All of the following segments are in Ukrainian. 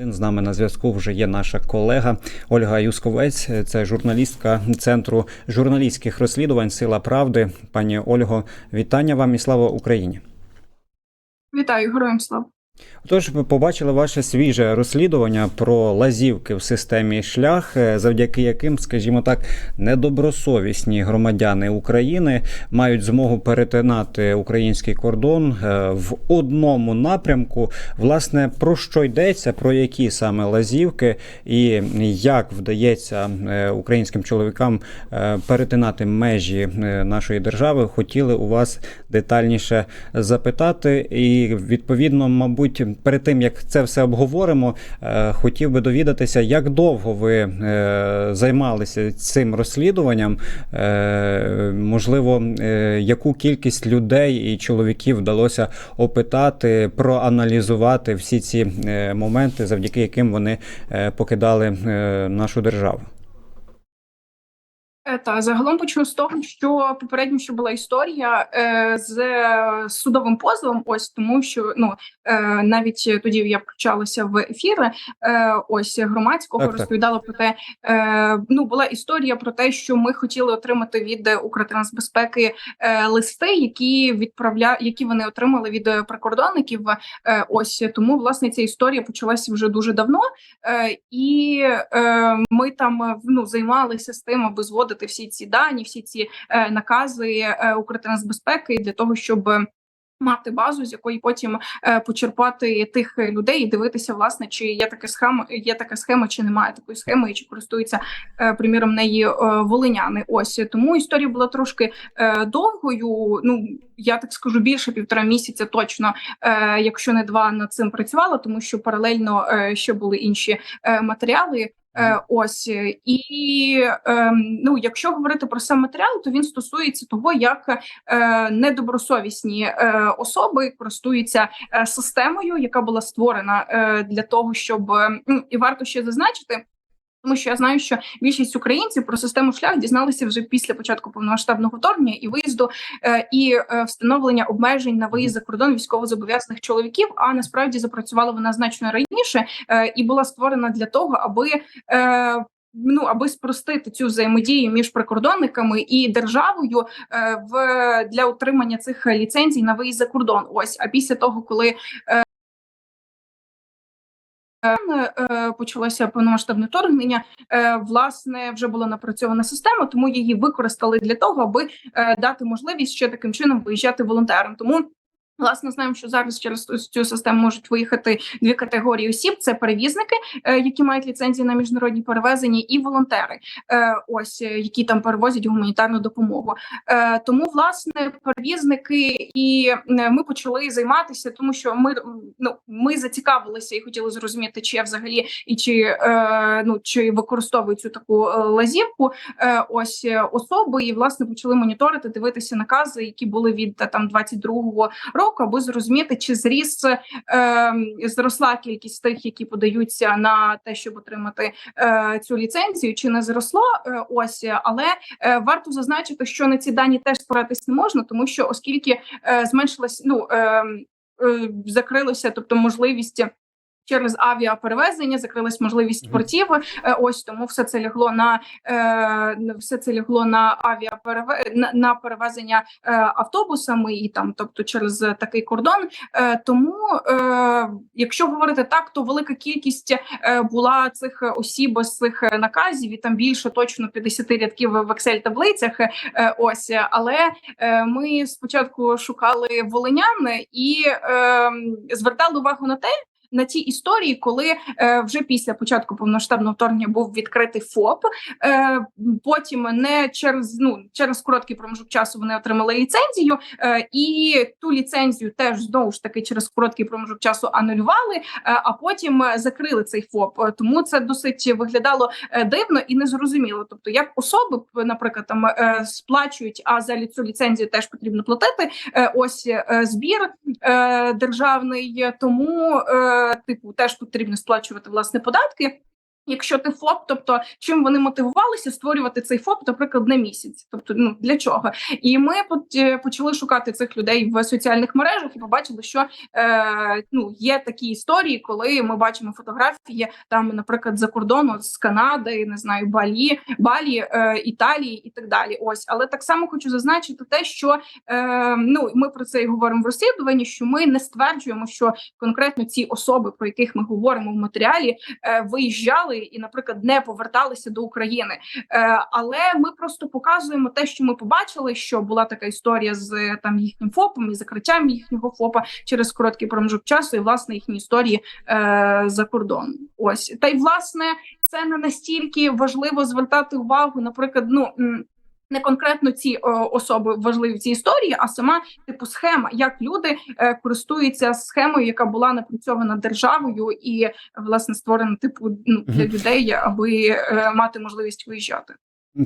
З нами на зв'язку вже є наша колега Ольга Юсковець, це журналістка центру журналістських розслідувань Сила Правди. Пані Ольго, вітання вам і слава Україні. Вітаю, героям слава. Тож ви побачили ваше свіже розслідування про лазівки в системі шлях, е, завдяки яким, скажімо так, недобросовісні громадяни України мають змогу перетинати український кордон е, в одному напрямку. Власне, про що йдеться, про які саме лазівки, і як вдається е, українським чоловікам перетинати межі нашої держави, хотіли у вас детальніше запитати. І відповідно, мабуть, перед тим як це все обговоримо, е, хотів би довідатися, як довго ви е, займалися цим розслідуванням. Е, Можливо, яку кількість людей і чоловіків вдалося опитати, проаналізувати всі ці моменти, завдяки яким вони покидали нашу державу. Та загалом почну з того, що попередньо що була історія е, з судовим позовом. Ось тому, що ну е, навіть тоді я включалася в ефіри. Е, ось громадського Так, так. розповідала про те. Е, ну була історія про те, що ми хотіли отримати від Укртрансбезпеки е, листи, які відправля, які вони отримали від прикордонників. Е, ось тому власне ця історія почалася вже дуже давно. Е, і е, ми там ну займалися з тим, аби зводити всі ці дані, всі ці е, накази е, Укртрансбезпеки для того, щоб. Мати базу, з якої потім е, почерпати тих людей і дивитися, власне, чи є така схема, є така схема, чи немає такої схеми, і чи користуються е, приміром неї е, волиняни. Ось тому історія була трошки е, довгою. Ну я так скажу, більше півтора місяця точно, е, якщо не два над цим працювала, тому що паралельно е, ще були інші е, матеріали. Е, ось і е, ну, якщо говорити про сам матеріал, то він стосується того, як е, недобросовісні е, особи користуються е, системою, яка була створена е, для того, щоб е, ну, і варто ще зазначити. Тому що я знаю, що більшість українців про систему шлях дізналися вже після початку повномасштабного вторгнення і виїзду е, і е, встановлення обмежень на виїзд за кордон військовозобов'язаних чоловіків. А насправді запрацювала вона значно раніше е, і була створена для того, аби Ну, аби спростити цю взаємодію між прикордонниками і державою в для отримання цих ліцензій на виїзд за кордон. Ось а після того, коли почалося повномасштабне вторгнення, е, власне вже була напрацьована система, тому її використали для того, аби е, дати можливість ще таким чином виїжджати волонтерам. Тому Власне, знаємо, що зараз через цю систему можуть виїхати дві категорії осіб: це перевізники, е, які мають ліцензії на міжнародні перевезення, і волонтери, е, ось е, які там перевозять гуманітарну допомогу. Тому, власне, перевізники, і ми почали займатися, тому що ми ну ми зацікавилися і хотіли зрозуміти, чи я взагалі і чи ну чи використовують цю таку лазівку. Ось особи, і власне почали моніторити, дивитися накази, які були від там 22-го року, аби зрозуміти, чи зріс е, зросла кількість тих, які подаються на те, щоб отримати е, цю ліцензію, чи не зросло. Е, ось але е, варто зазначити, що на ці дані теж спиратись не можна, тому що оскільки е, зменшилась, ну е, е, закрилося, тобто можливість. Через авіаперевезення закрилась можливість портів. Е, Ось тому все це лягло на е, все це лягло на авіапереве на, на перевезення е, автобусами і там, тобто через такий кордон. Тому, якщо говорити так, то велика кількість була цих осіб з цих наказів, і там більше точно 50 рядків в Excel таблицях. Ось, але ми спочатку шукали волинян і е, звертали увагу на те. На ті історії, коли е, вже після початку повноштабного вторгнення був відкритий ФОП, е, потім не через ну через короткий проміжок часу вони отримали ліцензію, е, і ту ліцензію теж знову ж таки через короткий проміжок часу анулювали, е, а потім закрили цей ФОП. Е, Тому це досить виглядало е, дивно і незрозуміло. Тобто, як особи, наприклад, там е, сплачують, а за цю ліцензію теж потрібно платити. Е, Ось е, збір е, державний, тому е, типу теж потрібно сплачувати власне податки. Якщо ти ФОП, тобто чим вони мотивувалися створювати цей ФОП, наприклад, на місяць, тобто ну для чого? І ми почали шукати цих людей в соціальних мережах і побачили, що е, ну є такі історії, коли ми бачимо фотографії там, наприклад, за кордону з Канади, не знаю, Балі, Балі, е, Італії і так далі. Ось, але так само хочу зазначити те, що е, ну ми про це і говоримо в розслідуванні, що ми не стверджуємо, що конкретно ці особи, про яких ми говоримо в матеріалі, е, виїжджали і, наприклад, не поверталися до України. Е, але ми просто показуємо те, що ми побачили, що була така історія з е, там їхнім ФОПом і закриттям їхнього ФОПа через короткий проміжок часу, і власне їхні історії е, за кордоном. Ось та й власне це не настільки важливо звертати увагу, наприклад, ну. Не конкретно ці о, особи важливі в цій історії, а сама типу схема, як люди е, користуються схемою, яка була напрацьована державою і власне створена типу ну, для людей, аби е, мати можливість виїжджати.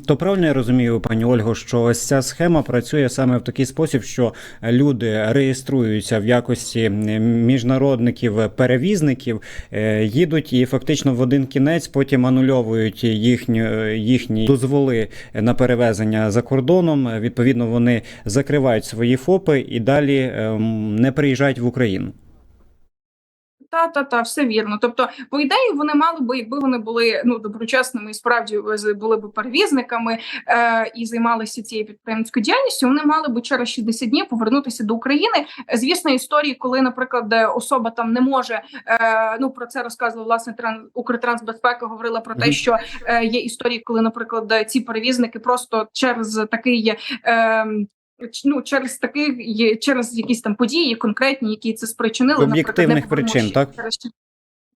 То правильно я розумію, пані Ольго, що ось ця схема працює саме в такий спосіб, що люди реєструються в якості міжнародників, перевізників, е, їдуть і фактично в один кінець потім анульовують їхні, їхні дозволи на перевезення за кордоном. Відповідно, вони закривають свої ФОПи і далі ем, не приїжджають в Україну. Та та та все вірно. Тобто, по ідеї, вони мали би, якби вони були ну доброчесними і справді з- були б перевізниками е, і займалися цією підприємницькою діяльністю. Вони мали би через 60 днів повернутися до України. Е, Звісно, історії, коли, наприклад, особа там не може е, ну про це розказувала власне тран Укртрансбезпека, говорила про те, що е, є історії, коли, наприклад, ці перевізники просто через такий. Е, ч- Ну, через таких через якісь там події конкретні, які це спричинили, об'єктивних причин, так?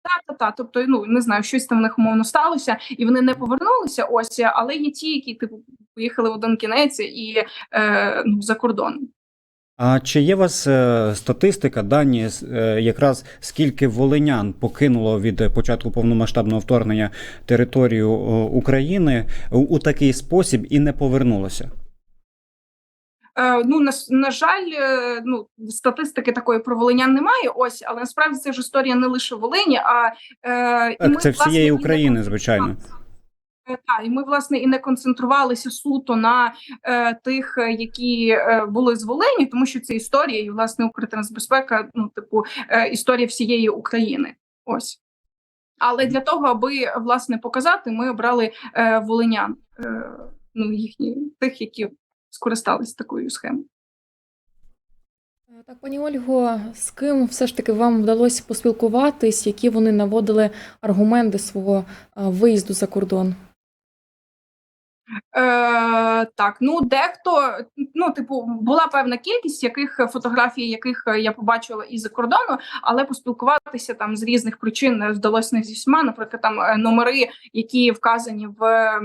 Так, так, так. Тобто, ну не знаю, щось там в них умовно сталося, і вони не повернулися. Ось, але є ті, які типу поїхали в один кінець і е, ну, за кордон. А чи є у вас е, статистика, дані е, якраз скільки волинян покинуло від початку повномасштабного вторгнення територію о, України у, у такий спосіб і не повернулося? Е, ну на, на жаль, е, ну статистики такої про волинян немає. Ось, але насправді це ж історія не лише Волині, а е, і Так, це всієї і України, звичайно. Так, і ми власне і не концентрувалися суто на е, тих, які е, були з Волині, тому що це історія, і власне Укртрансбезпека, ну типу е, історія всієї України. Ось. Але для того, аби власне показати, ми обрали е, волинян, е, ну їхні тих, які скористались такою схемою. Е, Так, пані Ольго, з ким все ж таки вам вдалося поспілкуватись, які вони наводили аргументи свого е, виїзду за кордон? Е, так, ну дехто, ну типу, була певна кількість яких фотографій, яких я побачила із за кордону, але поспілкуватися там з різних причин не вдалося не зі всіма. Наприклад, там е, номери, які вказані в, е,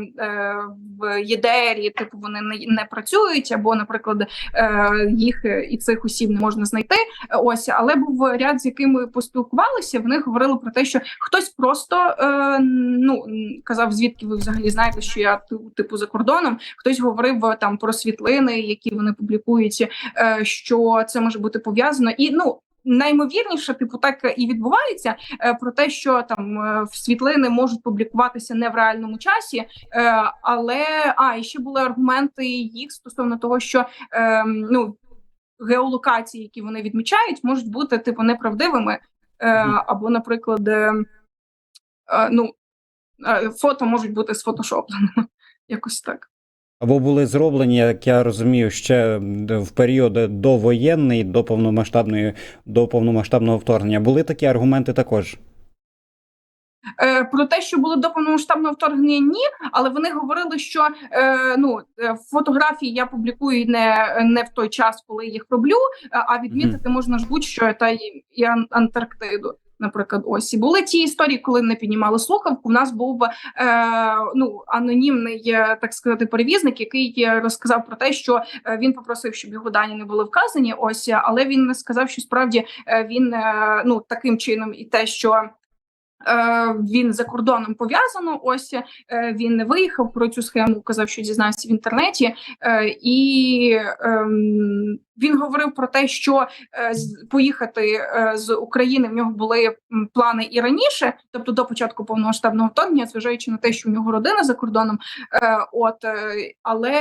в ЄДРі, типу вони не, не працюють, або, наприклад, е, їх і цих осіб не можна знайти. Ось, але був ряд, з якими поспілкувалися. Вони говорили про те, що хтось просто е, ну казав, звідки ви взагалі знаєте, що я типу за кордоном. Хтось говорив е, там про світлини, які вони публікують, е, що це може бути пов'язано, і ну. Наймовірніше, типу, так і відбувається е, про те, що там світлини можуть публікуватися не в реальному часі, але а і ще були аргументи їх стосовно того, що е, ну геолокації, які вони відмічають, можуть бути типу неправдивими, або, наприклад, ну фото можуть бути сфотошопленими, якось так. Або були зроблені, як я розумію, ще в період довоєнний, до повномасштабної до повномасштабного вторгнення. Були такі аргументи також. Е, про те, що було до повномасштабного вторгнення, ні, але вони говорили, що е, ну е, фотографії я публікую не, не в той час, коли їх роблю, а відмітити можна ж будь-що та і Антарктиду. Наприклад, ось і були ті історії, коли не піднімали слухавку. У нас був е, ну анонімний, е, так сказати, перевізник, який е, розказав про те, що е, він попросив, щоб його дані не були вказані. Ось, але він сказав, що справді він ну таким чином і те, що Він за кордоном пов'язано. Ось е, він не виїхав про цю схему. Казав, що дізнався в інтернеті, Е, і ем, він говорив про те, що е, поїхати е, з України в нього були плани і раніше, тобто до початку повномасштабного вторгнення, зважаючи на те, що в нього родина за кордоном. Е, От е, але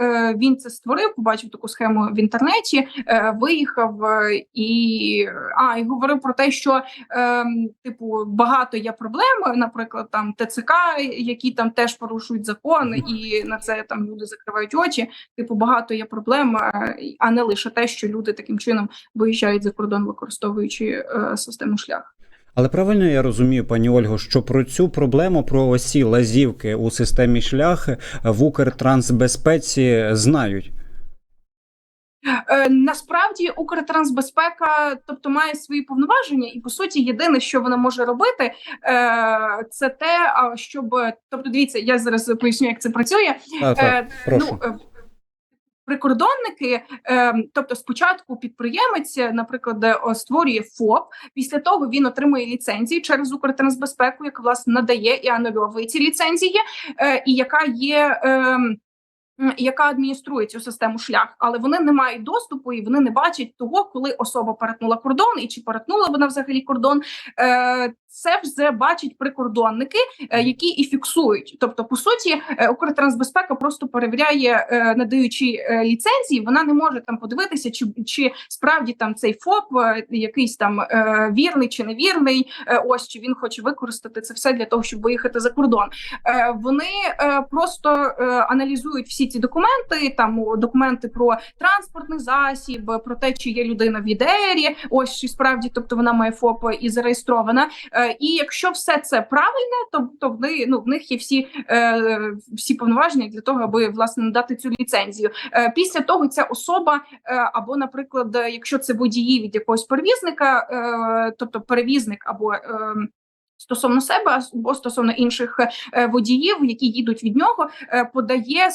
е, він це створив, побачив таку схему в інтернеті, е, виїхав е, і а і говорив про те, що ем, типу багато є проблем, наприклад, там ТЦК, які там теж порушують закон, і на це там люди закривають очі. Типу, багато є проблем, е, а не лише те, що люди таким чином виїжджають за кордон, використовуючи е, систему шлях. Але правильно я розумію, пані Ольго, що про цю проблему, про осі лазівки у системі шлях в Укртрансбезпеці знають. Е, насправді Укртрансбезпека, тобто, має свої повноваження, і по суті, єдине, що вона може робити, е, це те, щоб тобто, дивіться, я зараз поясню, як це працює. Так, так, Е, прошу. Ну, прикордонники, тобто спочатку підприємець, наприклад, створює ФОП, після того він отримує ліцензії через Укртрансбезпеку, яка власне надає і анульовує ці ліцензії, і яка є. Е, яка адмініструє цю систему шлях, але вони не мають доступу і вони не бачать того, коли особа перетнула кордон і чи перетнула вона взагалі кордон. Це вже бачать прикордонники, е, які і фіксують. Тобто, по суті, е, Укртрансбезпека просто перевіряє, е, надаючи ліцензії. Вона не може там подивитися, чи чи справді там цей ФОП якийсь там вірний чи невірний. Ось чи він хоче використати це все для того, щоб виїхати за кордон. Вони просто аналізують всі ці документи, там документи про транспортний засіб, про те, чи є людина в ЄДРі, ось чи справді, тобто вона має ФОП і зареєстрована. Е, І якщо все це правильне, то, то вони ну в них є всі, е, всі повноваження для того, аби власне надати цю ліцензію. Е, Після того ця особа, або, наприклад, якщо це водії від якогось перевізника, тобто перевізник або Стосовно себе або стосовно інших водіїв, які їдуть від нього, подає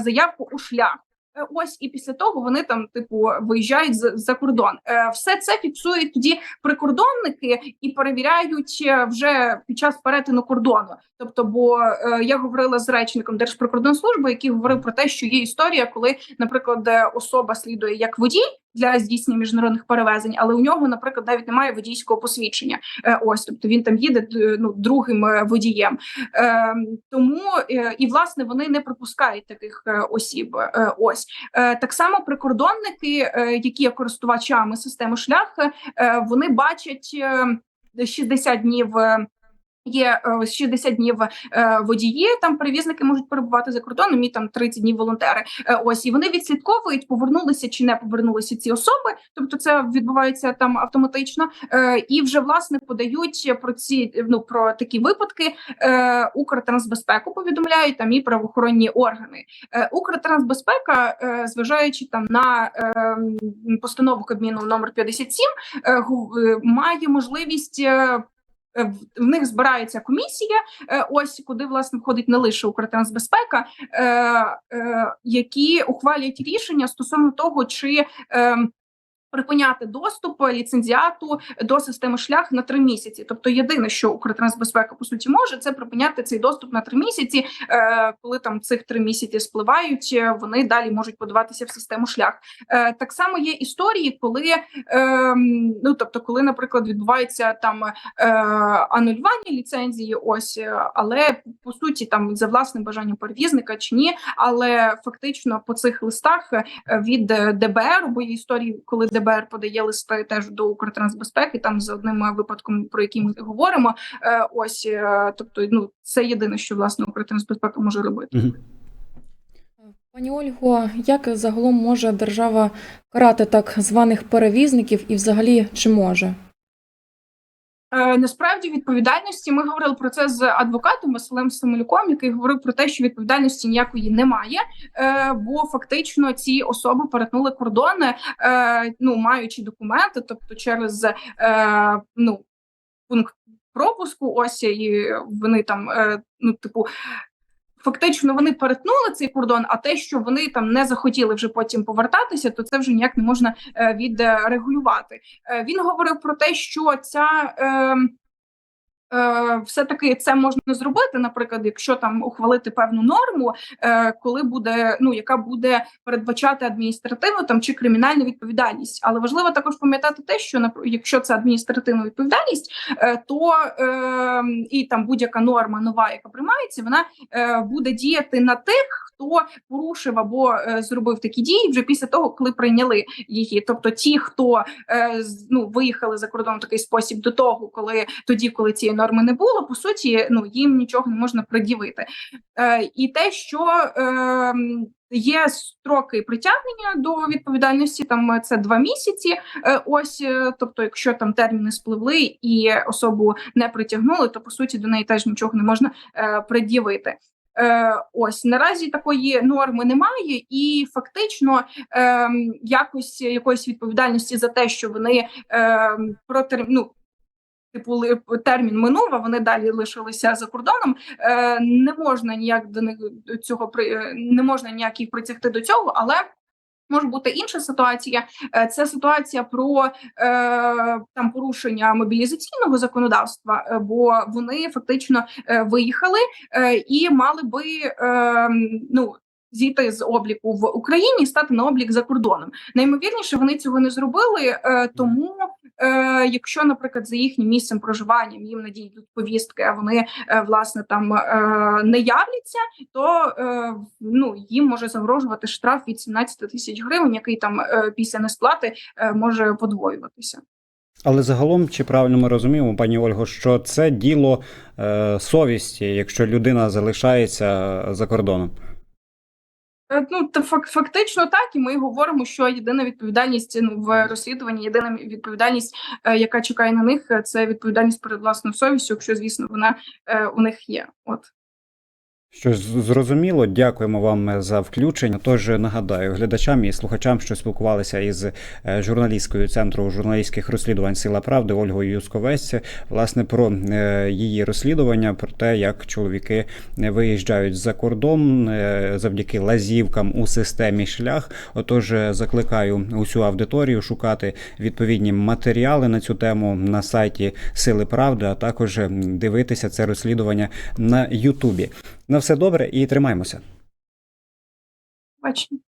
заявку у шлях. Е, Ось і після того вони там, типу, виїжджають за, за кордон. Е, Все це фіксують тоді прикордонники і перевіряють е, вже під час перетину кордону. Тобто, бо е, я говорила з речником Держприкордонслужби, який говорив про те, що є історія, коли, наприклад, е, особа слідує як водій для здійснення міжнародних перевезень, але у нього, наприклад, навіть немає водійського посвідчення. Е, Ось, тобто він там їде ну другим е, водієм. Е, Тому е, і власне вони не пропускають таких е, осіб. Е, Ось Е, так само прикордонники, е, які є користувачами системи шлях, е, вони бачать е, 60 днів. Е, Є е, 60 днів е, водії, там перевізники можуть перебувати за кордоном і там 30 днів волонтери. Е, Ось і вони відслідковують, повернулися чи не повернулися ці особи. Тобто це відбувається там автоматично, е, і вже власне подають про ці ну про такі випадки. Е, Укртрансбезпеку повідомляють там і правоохоронні органи. Е, Укртрансбезпека, е, зважаючи там на е, постанову Кабміну номер 57, е, гу- е, має можливість. Е, В них збирається комісія, е, ось куди власне входить не лише Укртрансбезпека, е, які ухвалюють рішення стосовно того, чи е, припиняти доступ ліцензіату до системи шлях на три місяці. Тобто, єдине, що Укртрансбезпека по суті може, це припиняти цей доступ на три місяці. Е, коли там цих три місяці спливають, е, вони далі можуть подаватися в систему шлях. Е, так само є історії, коли е, ну тобто, коли, наприклад, відбувається там е, анулювання ліцензії, ось е, але по суті там за власним бажанням перевізника чи ні, але фактично по цих листах е, від е, ДБР, бо є історії, коли ДБР подає листи теж до Укртрансбезпеки, там за одним е, випадком, про який ми говоримо. е, Ось е, тобто, ну це єдине, що власне Укртрансбезпека може робити. Пані Ольго, як загалом може держава карати так званих перевізників і взагалі чи може? Е, Насправді відповідальності ми говорили про це з адвокатом Василем Самолюком, який говорив про те, що відповідальності ніякої немає, е, бо фактично ці особи перетнули кордони, е, ну маючи документи, тобто через ну пункт пропуску. Ось і вони там, ну типу. Фактично вони перетнули цей кордон, а те, що вони там не захотіли вже потім повертатися, то це вже ніяк не можна е, відрегулювати. Е, Він говорив про те, що ця. Е, Е, все таки це можна зробити, наприклад, якщо там ухвалити певну норму, е, коли буде ну яка буде передбачати адміністративну там чи кримінальну відповідальність. Але важливо також пам'ятати те, що якщо це адміністративна відповідальність, е, то і там будь-яка норма нова, яка приймається, вона буде діяти на тих, хто порушив або зробив такі дії вже після того, коли прийняли її. Тобто ті, хто ну виїхали за кордон в такий спосіб до того, коли тоді, коли цієї норми не було, по суті, ну їм нічого не можна пред'явити. Е, і те, що е, є строки притягнення до відповідальності, там е, це два місяці. Е, ось, е, тобто, якщо там терміни спливли і особу не притягнули, то по суті до неї теж нічого не можна е, пред'явити. Е, ось наразі такої норми немає, і фактично е, якось якоїсь відповідальності за те, що вони е, протер... ну, типу термін минув, а вони далі лишилися за кордоном. Е, не можна ніяк до них цього при е, не можна ніяк їх притягти до цього, але. Може бути інша ситуація. Е, Це ситуація про е, там порушення мобілізаційного законодавства, е, бо вони фактично е, виїхали е, і мали би е, ну. Зійти з обліку в Україні і стати на облік за кордоном. Наймовірніше, вони цього не зробили, е, тому е, якщо, наприклад, за їхнім місцем проживання їм надійдуть повістки, а вони е, власне там е, не являться, то е, ну їм може загрожувати штраф від 17 тисяч гривень, який там е, після несплати е, може подвоюватися. Але загалом, чи правильно ми розуміємо, пані Ольго, що це діло е, совісті, якщо людина залишається за кордоном? Е, Ну та фак- фактично так, і ми говоримо, що єдина відповідальність ну в розслідуванні, єдина відповідальність, е, яка чекає на них, е, це відповідальність перед власною совістю, якщо звісно вона у них є. От. Що зрозуміло, дякуємо вам за включення. Тож нагадаю глядачам і слухачам, що спілкувалися із е, журналісткою центру журналістських розслідувань Сила Правди Ольгою Юсковець, власне, про е, її розслідування, про те, як чоловіки е, виїжджають за кордон е, завдяки лазівкам у системі шлях. Отож, е, закликаю усю аудиторію шукати відповідні матеріали на цю тему на сайті Сили Правди, а також е, дивитися це розслідування на Ютубі. На все добре і тримаймося. Бачимо.